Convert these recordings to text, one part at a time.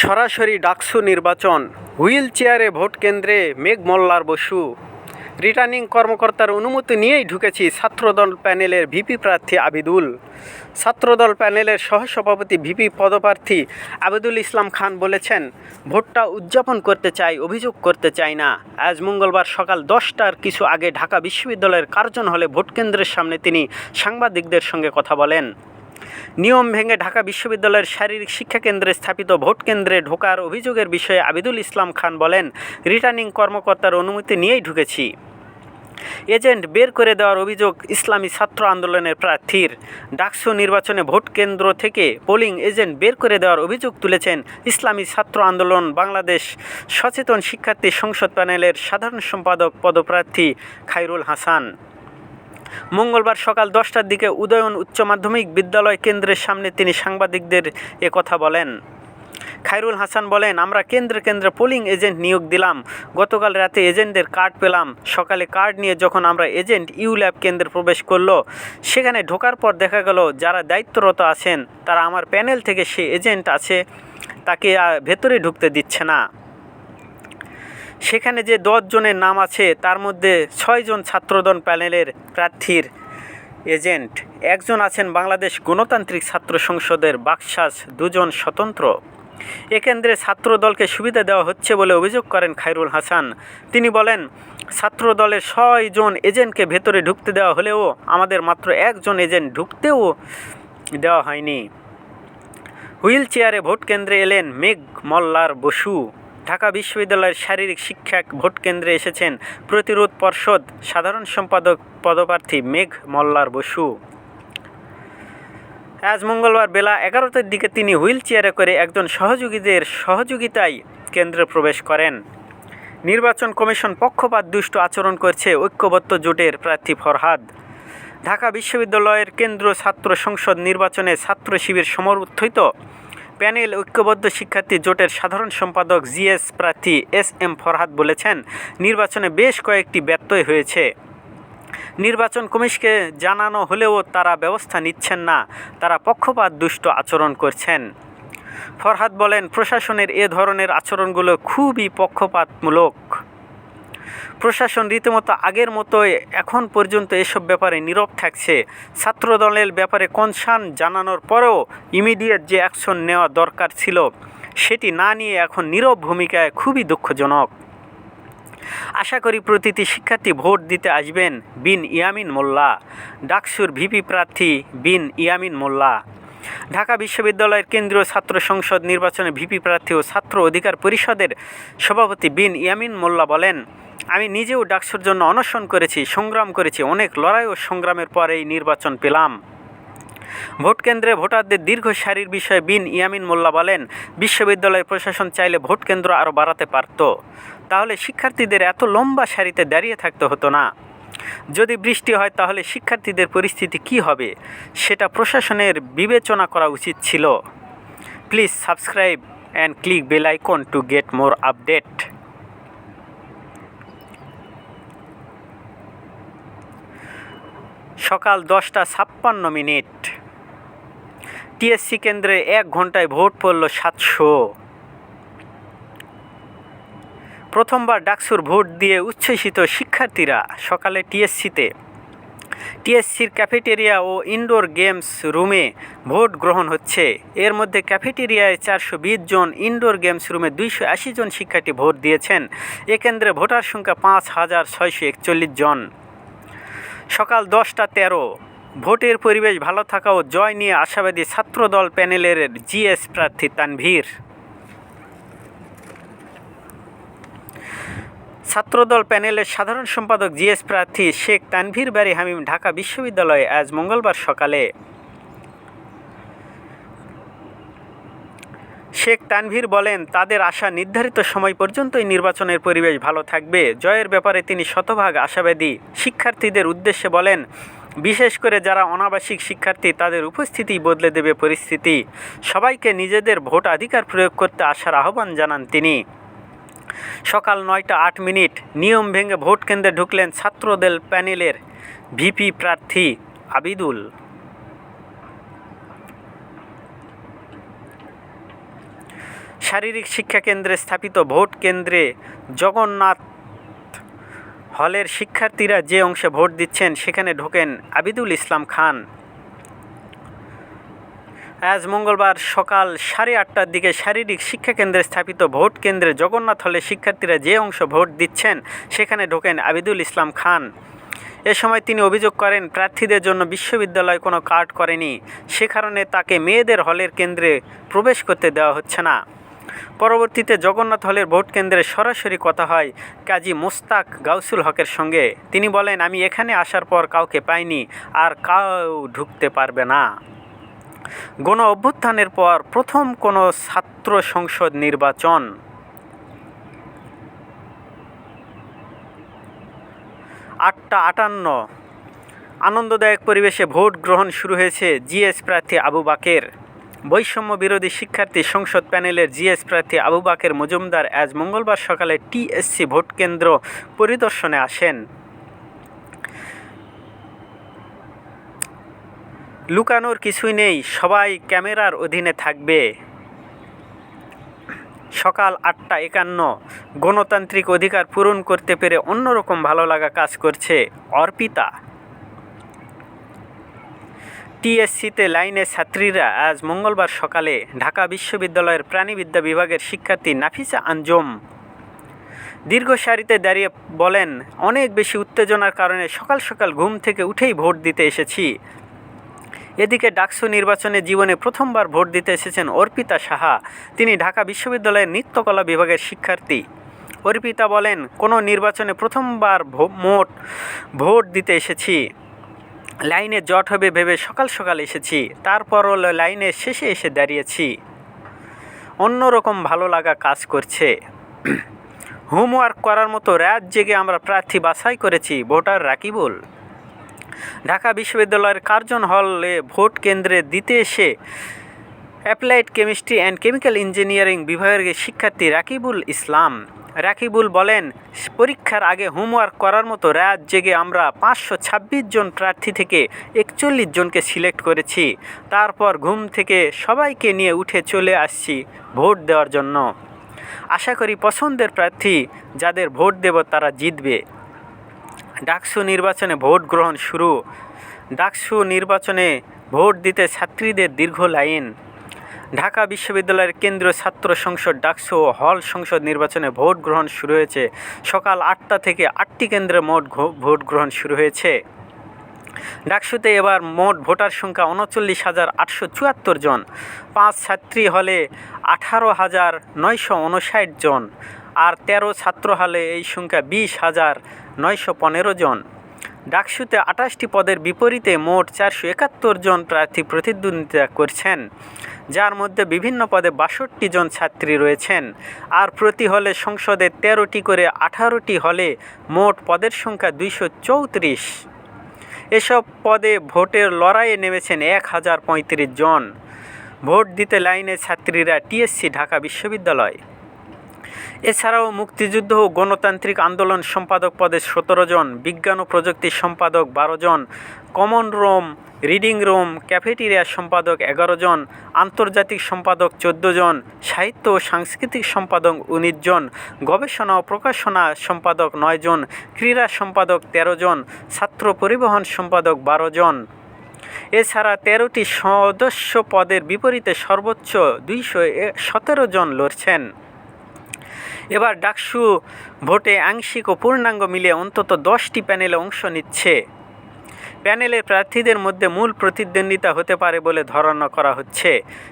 সরাসরি ডাকসু নির্বাচন। হুইল চেয়ারে ভোট কেন্দ্রে মেঘ মোল্লার বসু। রিটার্নিং কর্মকর্তার অনুমতি নিয়েই ঢুকেছি ছাত্রদল প্যানেলের ভিপি প্রার্থী আবিদুল। ছাত্রদল প্যানেলের সহসভাপতি ভিপি পদপ্রার্থী আবিদুল ইসলাম খান বলেছেন, ভোটটা উদযাপন করতে চাই, অভিযোগ করতে চাই না। আজ মঙ্গলবার সকাল দশটার কিছু আগে ঢাকা বিশ্ববিদ্যালয়ের কার্জন হলে ভোটকেন্দ্রের সামনে তিনি সাংবাদিকদের সঙ্গে কথা বলেন। নিয়ম ভেঙে ঢাকা বিশ্ববিদ্যালয়ের শারীরিক শিক্ষা কেন্দ্রে স্থাপিত ভোট কেন্দ্রে ঢোকার অভিযোগের বিষয়ে আবিদুল ইসলাম খান বলেন, রিটার্নিং কর্মকর্তার অনুমতি নিয়েই ঢুকেছি। এজেন্ট বের করে দেওয়ার অভিযোগ ইসলামী ছাত্র আন্দোলনের প্রার্থীর। ডাকসু নির্বাচনে ভোট কেন্দ্র থেকে পোলিং এজেন্ট বের করে দেওয়ার অভিযোগ তুলেছেন ইসলামী ছাত্র আন্দোলন বাংলাদেশ সচেতন শিক্ষার্থী সংসদ প্যানেলের সাধারণ সম্পাদক পদপ্রার্থী খাইরুল হাসান। মঙ্গলবার সকাল দশটার দিকে উদয়ন উচ্চ মাধ্যমিক বিদ্যালয় কেন্দ্রের সামনে তিনি সাংবাদিকদের এ কথা বলেন। খায়রুল হাসান বলেন, আমরা কেন্দ্রে কেন্দ্রে পোলিং এজেন্ট নিয়োগ দিলাম। গতকাল রাতে এজেন্টদের কার্ড পেলাম। সকালে কার্ড নিয়ে যখন আমরা এজেন্ট ইউ ল্যাব কেন্দ্রে প্রবেশ করল, সেখানে ঢোকার পর দেখা গেল যারা দায়িত্বরত আছেন, তারা আমার প্যানেল থেকে সে এজেন্ট আছে, তাকে ভেতরে ঢুকতে দিচ্ছে না। সেখানে যে জনের নাম আছে, তার মধ্যে ছয়জন ছাত্রদল প্যানেলের প্রার্থীর এজেন্ট। একজন আছেন বাংলাদেশ গণতান্ত্রিক ছাত্র সংসদের বাকশাস দুজন স্বতন্ত্র। এ কেন্দ্রে ছাত্রদলকে সুবিধা দেওয়া হচ্ছে বলে অভিযোগ করেন খায়রুল হাসান। তিনি বলেন, ছাত্রদলের ছয়জন এজেন্টকে ভেতরে ঢুকতে দেওয়া হলেও আমাদের মাত্র একজন এজেন্ট ঢুকতেও দেওয়া হয়নি। হুইল চেয়ারে ভোট কেন্দ্রে এলেন মেঘ মল্লার বসু। ঢাকা বিশ্ববিদ্যালয়ের শারীরিক শিক্ষা ভোট কেন্দ্রে এসেছেন প্রতিরোধ পর্ষদ সাধারণ সম্পাদক পদপ্রার্থী মেঘ মল্লার বসু। আজ মঙ্গলবার বেলা এগারোটার দিকে তিনি হুইল চেয়ারে করে একজন সহযোগীদের সহযোগিতায় কেন্দ্রে প্রবেশ করেন। নির্বাচন কমিশন পক্ষপাত দুষ্ট আচরণ করছে ঐক্যবদ্ধ জোটের প্রার্থী ফরহাদ। ঢাকা বিশ্ববিদ্যালয়ের কেন্দ্র ছাত্র সংসদ নির্বাচনে ছাত্র শিবির সমর্থিত প্যানেল ঐক্যবদ্ধ শিক্ষার্থী জোটের সাধারণ সম্পাদক জিএস প্রার্থী এস এম ফরহাদ বলেছেন, নির্বাচনে বেশ কয়েকটি ব্যত্যয় হয়েছে। নির্বাচন কমিশকে জানানো হলেও তারা ব্যবস্থা নিচ্ছেন না, তারা পক্ষপাত দুষ্ট আচরণ করছেন। ফরহাদ বলেন, প্রশাসনের এ ধরনের আচরণগুলো খুবই পক্ষপাতমূলক। প্রশাসন রীতিমতো আগের মতোই এখন পর্যন্ত এসব ব্যাপারে নীরব থাকছে। ছাত্রদলের ব্যাপারে কনসার্ন জানানোর পরেও ইমিডিয়েট যে অ্যাকশন নেওয়া দরকার ছিল, সেটি না নিয়ে এখন নীরব ভূমিকায় খুবই দুঃখজনক। আশা করি প্রতিটি শিক্ষার্থী ভোট দিতে আসবেন বিন ইয়ামিন মোল্লা। ডাকসুর ভিপি প্রার্থী বিন ইয়ামিন মোল্লা। ঢাকা বিশ্ববিদ্যালয়ের কেন্দ্রীয় ছাত্র সংসদ নির্বাচনে ভিপি প্রার্থী ও ছাত্র অধিকার পরিষদের সভাপতি বিন ইয়ামিন মোল্লা বলেন আমি নিজেও ডাকসুর জন্য অনশন করেছি, সংগ্রাম করেছি, অনেক লড়াই ও সংগ্রামের পরে এই নির্বাচন পেলাম। ভোট কেন্দ্রে ভোটারদের দীর্ঘ সারির বিষয়ে বিন ইয়ামিন মোল্লা বলেন বিশ্ববিদ্যালয় প্রশাসন চাইলে ভোট কেন্দ্র আরও বাড়াতে পারত। তাহলে শিক্ষার্থীদের এত লম্বা সারিতে দাঁড়িয়ে থাকতে হতো না। যদি বৃষ্টি হয়, তাহলে শিক্ষার্থীদের পরিস্থিতি কী হবে, সেটা প্রশাসনের বিবেচনা করা উচিত ছিল। Please subscribe and click bell icon to get more update. সকাল দশটা ছাপ্পান্ন মিনিট। টিএসসি কেন্দ্রে এক ঘন্টায় ভোট পড়ল সাতশো। প্রথমবার ডাকসুর ভোট দিয়ে উচ্ছ্বসিত শিক্ষার্থীরা সকালে টিএসসিতে। টিএসসির ক্যাফেটেরিয়া ও ইনডোর গেমস রুমে ভোট গ্রহণ হচ্ছে। এর মধ্যে ক্যাফেটেরিয়ায় চারশো বিশ জন, ইনডোর গেমস রুমে দুইশো আশি জন শিক্ষার্থী ভোট দিয়েছেন। এ কেন্দ্রে ভোটার সংখ্যা পাঁচ হাজার ছয়শো একচল্লিশ জন। সকাল দশটা তেরো। ভোটের পরিবেশ ভালো থাকা ও জয় নিয়ে আশাবাদী ছাত্রদল প্যানেলের জিএস প্রার্থী তানভীর। ছাত্রদল প্যানেলের সাধারণ সম্পাদক জিএস প্রার্থী শেখ তানভীর বারি হামিম ঢাকা বিশ্ববিদ্যালয়ে আজ মঙ্গলবার সকালে। শেখ তানভীর বলেন, তাদের আশা নির্ধারিত সময় পর্যন্তই নির্বাচনের পরিবেশ ভালো থাকবে। জয়ের ব্যাপারে তিনি শতভাগ আশাবাদী। শিক্ষার্থীদের উদ্দেশ্যে বলেন, বিশেষ করে যারা অনাবাসিক শিক্ষার্থী, তাদের উপস্থিতি বদলে দেবে পরিস্থিতি। সবাইকে নিজেদের ভোটাধিকার প্রয়োগ করতে আসার আহ্বান জানান তিনি। সকাল নয়টা আট মিনিট, নিয়ম ভেঙে ভোট কেন্দ্রে ঢুকলেন ছাত্রদল প্যানেলের ভিপি প্রার্থী আবিদুল। শারীরিক শিক্ষা কেন্দ্রে স্থাপিত ভোট কেন্দ্রে জগন্নাথ হলের শিক্ষার্থীরা যে অংশে ভোট দিচ্ছেন, সেখানে ঢোকেন আবিদুল ইসলাম খান। আজ মঙ্গলবার সকাল সাড়ে আটটার দিকে শারীরিক শিক্ষা কেন্দ্রে স্থাপিত ভোট কেন্দ্রে জগন্নাথ হলে শিক্ষার্থীরা যে অংশ ভোট দিচ্ছেন, সেখানে ঢোকেন আবিদুল ইসলাম খান। এ সময় তিনি অভিযোগ করেন, প্রার্থীদের জন্য বিশ্ববিদ্যালয় কোনো কার্ড করেনি। সে কারণে তাকে মেয়েদের হলের কেন্দ্রে প্রবেশ করতে দেওয়া হচ্ছে না। পরবর্তীতে জগন্নাথ হলের ভোট কেন্দ্রে সরাসরি কথা হয় কাজী মোস্তাক গাউসুল হকের সঙ্গে। তিনি বলেন, আমি এখানে আসার পর কাউকে পাইনি, আর কাউ ঢুকতে পারবে না। গণ অভ্যুত্থানের পর প্রথম কোনো ছাত্র সংসদ নির্বাচন। আটটা আটান্ন। আনন্দদায়ক পরিবেশে ভোট গ্রহণ শুরু হয়েছে জিএস প্রার্থী আবু বাকের। বৈষম্য বিরোধী শিক্ষার্থী সংসদ প্যানেলের জিএস প্রার্থী আবু বাকের মজুমদার আজ মঙ্গলবার সকালে টিএসসি ভোট কেন্দ্র পরিদর্শনে আসেন। লুকানোর কিছুই নেই, সবাই ক্যামেরার অধীনে থাকবে। সকাল আটটা একান্ন, গণতান্ত্রিক অধিকার পূরণ করতে পেরে অন্যরকম ভালো লাগা কাজ করছে অর্পিতা। টিএসসিতে লাইনে ছাত্রীরা আজ মঙ্গলবার সকালে ঢাকা বিশ্ববিদ্যালয়ের প্রাণীবিদ্যা বিভাগের শিক্ষার্থী নাফিসা আঞ্জুম দীর্ঘ সারিতে দাঁড়িয়ে বলেন, অনেক বেশি উত্তেজনার কারণে সকাল সকাল ঘুম থেকে উঠেই ভোট দিতে এসেছি। এদিকে ডাকসু নির্বাচনে জীবনে প্রথমবার ভোট দিতে এসেছেন অর্পিতা সাহা। তিনি ঢাকা বিশ্ববিদ্যালয়ের নৃত্যকলা বিভাগের শিক্ষার্থী। অর্পিতা বলেন, কোনো নির্বাচনে প্রথমবার মোট ভোট দিতে এসেছি। লাইনে জট হবে ভেবে সকাল সকাল এসেছি। তারপরও লাইনের শেষে এসে দাঁড়িয়েছি। অন্যরকম ভালো লাগা কাজ করছে। হোমওয়ার্ক করার মতো রাত জেগে আমরা প্রার্থী বাছাই করেছি, ভোটার রাকিবুল। ঢাকা বিশ্ববিদ্যালয়ের কার্জন হলে ভোট কেন্দ্রে দিতে এসে applied chemistry and chemical engineering বিভাগের শিক্ষার্থী রাকিবুল ইসলাম রাকিবুল বলেন, পরীক্ষার আগে হোমওয়ার্ক করার মতো রাত জেগে আমরা পাঁচশো ছাব্বিশ জন প্রার্থী থেকে একচল্লিশ জনকে সিলেক্ট করেছি। তারপর ঘুম থেকে সবাইকে নিয়ে উঠে চলে আসছি ভোট দেওয়ার জন্য। আশা করি পছন্দের প্রার্থী যাদের ভোট দেব তারা জিতবে। ডাকসু নির্বাচনে ভোট গ্রহণ শুরু। ডাকসু নির্বাচনে ভোট দিতে ছাত্রীদের দীর্ঘ লাইন। ঢাকা বিশ্ববিদ্যালয়ের কেন্দ্রীয় ছাত্র সংসদ, ডাকসু ও হল সংসদ নির্বাচনে ভোট গ্রহণ শুরু হয়েছে। সকাল আটটা থেকে আটটি কেন্দ্রে মোট ভোট গ্রহণ শুরু হয়েছে। ডাকসুতে এবার মোট ভোটার সংখ্যা উনচল্লিশ হাজার আটশো চুয়াত্তর জন। পাঁচ ছাত্রী হলে আঠারো হাজার নয়শো উনষাট জন। আর তেরো ছাত্র হলে এই সংখ্যা বিশ হাজার নয়শো পনেরো জন। ডাকসুতে আঠাশটি পদের বিপরীতে মোট চারশো একাত্তর জন প্রার্থী প্রতিদ্বন্দ্বিতা করছেন। যার মধ্যে বিভিন্ন পদে বাষট্টি জন ছাত্রী রয়েছেন। আর প্রতি হলে সংসদে তেরোটি করে আঠারোটি হলে মোট পদের সংখ্যা দুইশো চৌত্রিশ। এসব পদে ভোটের লড়াইয়ে নেমেছেন এক হাজার পঁয়ত্রিশ জন। ভোট দিতে লাইনে ছাত্রীরা টিএসসি, ঢাকা বিশ্ববিদ্যালয়। এছাড়াও মুক্তিযুদ্ধ ও গণতান্ত্রিক আন্দোলন সম্পাদক পদে সতেরো জন, বিজ্ঞান ও প্রযুক্তি সম্পাদক বারো জন, common room, reading room, cafeteria সম্পাদক এগারো জন, আন্তর্জাতিক সম্পাদক চোদ্দ জন, সাহিত্য ও সাংস্কৃতিক সম্পাদক উনিশ জন, গবেষণা ও প্রকাশনা সম্পাদক নয় জন, ক্রীড়া সম্পাদক তেরো জন, ছাত্র পরিবহন সম্পাদক বারো জন। এছাড়া তেরোটি সদস্য পদের বিপরীতে সর্বোচ্চ দুইশো সতেরো জন লড়ছেন। এবার ডাকসু ভোটে আংশিক ও পূর্ণাঙ্গ মিলিয়ে অন্তত দশটি প্যানেলে অংশ নিচ্ছে। প্যানেলের প্রার্থীদের মধ্যে মূল প্রতিদ্বন্দ্বিতা হতে পারে বলে ধারণা করা হচ্ছে।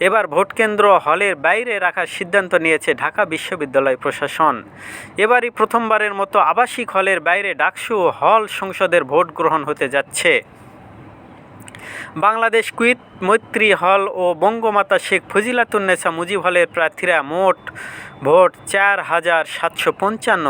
এবার ভোটকেন্দ্র হলের বাইরে রাখার সিদ্ধান্ত নিয়েছে ঢাকা বিশ্ববিদ্যালয় প্রশাসন। এবারই প্রথমবারের মতো আবাসিক হলের বাইরে ডাকসু হল সংসদের ভোট গ্রহণ হতে যাচ্ছে। বাংলাদেশ কুইত, মৈত্রী হল ও বঙ্গমাতা শেখ ফজিলাতুন্নেসা মুজিব হলের প্রার্থীরা মোট ভোট চার হাজার সাতশো পঞ্চান্ন।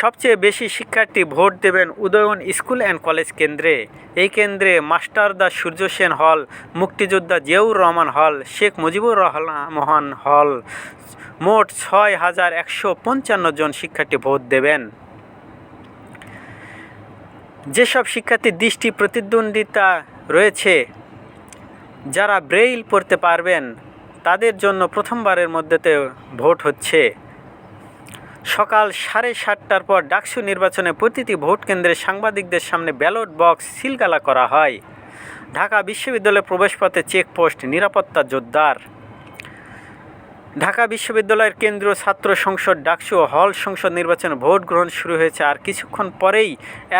সবচেয়ে বেশি শিক্ষার্থী ভোট দেবেন উদয়ন স্কুল অ্যান্ড কলেজ কেন্দ্রে। এই কেন্দ্রে মাস্টারদা সূর্য সেন হল, মুক্তিযোদ্ধা জিয়াউর রহমান হল, শেখ মুজিবুর রহমান হল। মোট ছয় হাজার একশো পঞ্চান্ন জন শিক্ষার্থী ভোট দেবেন। যেসব শিক্ষার্থীর দৃষ্টি প্রতিদ্বন্দ্বিতা রয়েছে, যারা ব্রেইল পড়তে পারবেন, তাদের জন্য প্রথমবারের মধ্যেতে ভোট হচ্ছে। সকাল সাড়ে সাতটার পর ডাকসু নির্বাচনে প্রতিটি ভোট কেন্দ্রে সাংবাদিকদের সামনে ব্যালট বক্স সিলগালা করা হয়। ঢাকা বিশ্ববিদ্যালয়ে প্রবেশপথে চেকপোস্ট নিরাপত্তা জোরদার। ঢাকা বিশ্ববিদ্যালয়ের কেন্দ্রীয় ছাত্র সংসদ ডাকসু হল সংসদ নির্বাচনে ভোট গ্রহণ শুরু হয়েছে আর কিছুক্ষণ পরেই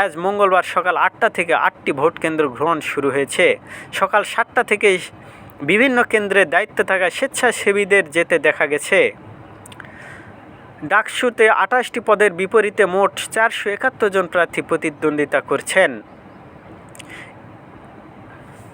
আজ মঙ্গলবার সকাল আটটা থেকে আটটি ভোট কেন্দ্র গ্রহণ শুরু হয়েছে। সকাল সাতটা থেকেই বিভিন্ন কেন্দ্রে দায়িত্বে থাকা স্বেচ্ছাসেবীদের যেতে দেখা গেছে। ডাকসুতে আঠাশটি পদের বিপরীতে মোট চারশো একাত্তর জন প্রার্থী প্রতিদ্বন্দ্বিতা করছেন।